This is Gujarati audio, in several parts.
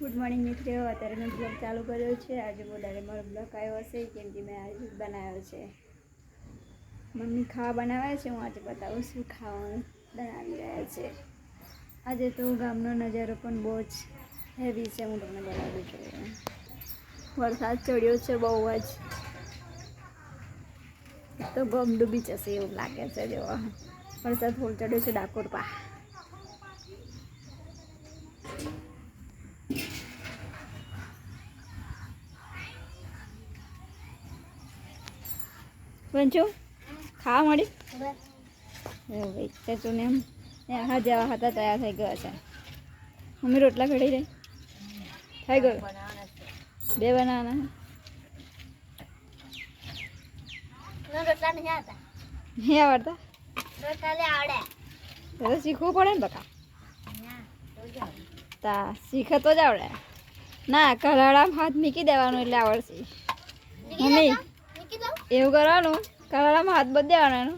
ગુડ મોર્નિંગ મિત્રો, અત્યારે મેં બ્લોગ ચાલુ કર્યો છે. આજે વધારે મારો બ્લોગ આવ્યો હશે, કેમ કે મેં આજે બનાવ્યો છે. મમ્મી ખાવા બનાવ્યા છે, હું આજે બતાવું શું ખાવાનું. બનાવી રહ્યા છે. આજે તો ગામનો નજારો પણ બહુ જ હેવી છે, હું તમને બતાવું છું વરસાદ ચડ્યો છે બહુ જ. તો ગમ ડૂબી જશે એવું લાગે છે, જેવા. વરસાદ ફૂલ ચડ્યો છે ડાકોર પા. પંચો ખાવા મળી? એવું ભાઈ ચાચુ ને એમ. હા જેવા હતા તૈયાર થઈ ગયા છે મમ્મી રોટલા ઘડી રહી. થઈ ગયું. બે બનાવવાના રોટલા નહીં આવતા? નહીં આવડતા? આવડે. શીખવું પડે ને બકા. તા શીખે તો જ આવડે. ના કલાળામાં હાથ મૂકી દેવાનું એટલે આવડશે. મમ્મી. એવું કરવાનું કલાડામાં હાથ બધ દેવાનો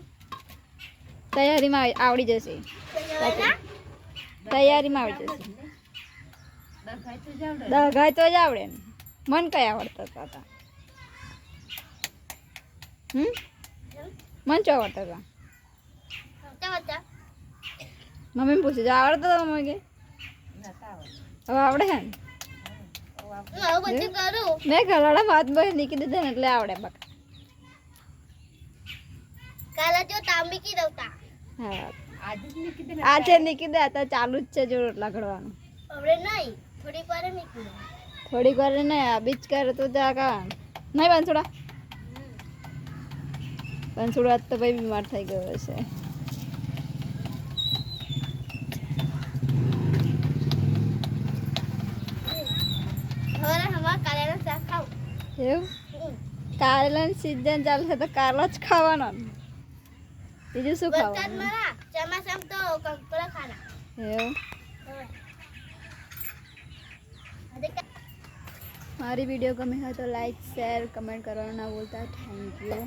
તૈયારીમાં આવડી જશે. તૈયારીમાં આવી જશે. દગાય તો જ આવડે ને મન કઈ આવડતા હતા? હમ? મન ચો આવડતા હતા મમ્મી પૂછે જો આવડતો હતો મમ્મી કે? હવે આવડે હે ને મેં ઘરવાળા હાથ બહાર નીકળી દીધા ને એટલે આવડે બકા કાલે જો તાવ મૂકી દઉં તા હા આજે નીકળી દે તો ચાલુ જ છે જો રોટલા ઘડવાનું. હવે નહીં થોડીક વાર મૂકી થોડીક વાર ને આ બીચ કરે તો જા કા. નહીં બંસુડા? બંસુડા તો ભાઈ બીમાર થઈ ગયો છે. એવું? કારેલાની સિઝન ચાલશે તો કારેલો જ ખાવાનો. બીજું શું ખાવાનું? મારા ચોમાસામાં તો કંકોડા ખાના. એવું? મારી વીડિયો ગમે હોય તો લાઈક શેર કમેન્ટ કરવાનું ના ભૂલતા. Thank you